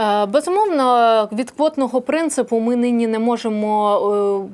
Е, Безумовно, від квотного принципу ми нині не можемо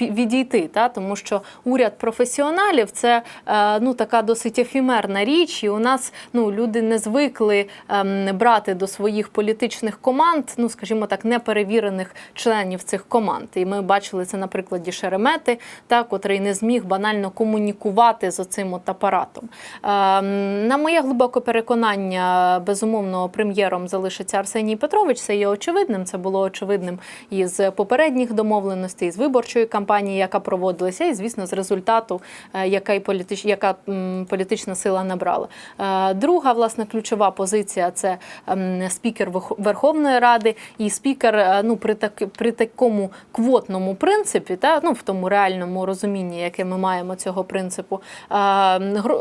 е, відійти, та тому що уряд професіоналів це е, ну така досить ефімерна річ, і у нас ну люди не звикли ем, брати до своїх політичних команд, ну скажімо так, неперевірених членів цих команд. І ми бачили це на прикладі Шеремети, та котрий не зміг банально комунікувати з оцим от апаратом. Ем, На моє глибоке переконання, безумовно, прем'єром залишиться Арсеній Петрович. Це є очевидним. Це було очевидним із попередніх домовленостей, з виборчої кампанії, яка проводилася, і звісно, з результату, е, яка і політич... яка політична сила набрала. Е, Друга власне ключова позиція це спікер Верховної Ради і спікер. е, Ну при так при такому квотному принципі, та ну в тому реальному розумінні, яке ми маємо цього принципу,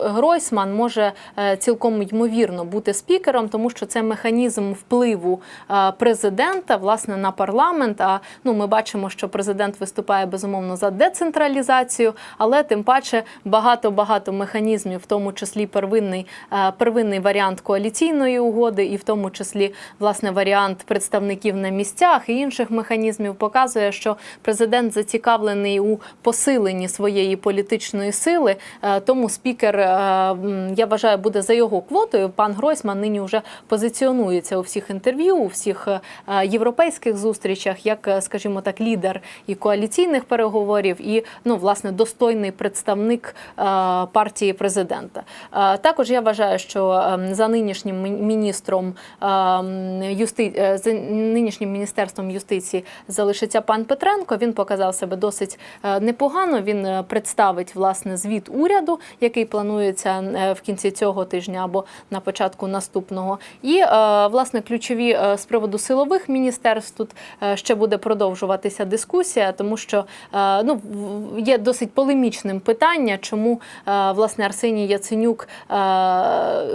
Гройсман може цілком ймовірно бути спікером, тому що це механізм впливу е, президента власне на парламент. А ну ми бачимо, що президент виступає безумовно за децентралізацію, але тим паче багато багато механізмів, в тому числі первинний, е, первинний варіант коаліційної угоди, і в тому числі власне варіант представників на місцях і інших механізмів, показує, що президент зацікавлений у посиленні своєї політичної сили. Е, Тому спікер, я вважаю, буде за його квотою. Пан Гройсман нині вже позиціонується у всіх інтерв'ю, у всіх е, європейських зустрічах, як, е, скажімо так, лідер і коаліційних переговорів, і ну, власне, достойний представник е, партії президента. Також я вважаю, що е, за нинішнім міністром е, юсти... за нинішнім міністерством юстиції залишиться пан Петренко. Він показав себе досить непогано. Він представить власне звіт уряду, який планується в кінці цього тижня або на початку наступного. І власне ключові е, з приводу силових міністерств тут е, ще буде продовжуватися дискусія, тому що е, ну є досить полемічним питання, чому власне Арсеній Яценюк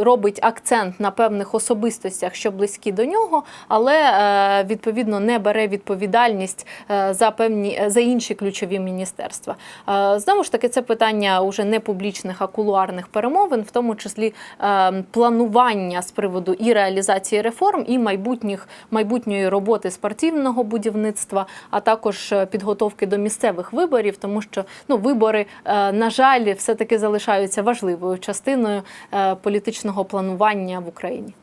робить акцент на певних особистостях, що близькі до нього, але відповідно не бере відповідальність за певні за інші ключові міністерства. Знову ж таки, це питання уже не публічних, а кулуарних перемовин, в тому числі е, планування з приводу і реалізації реформ, і майбутніх майбутньої роботи спортивного будівництва, а також е, підготовки до місцевих виборів, тому що ну вибори, е, на жаль, все таки залишаються важливою частиною е, політичного планування в Україні.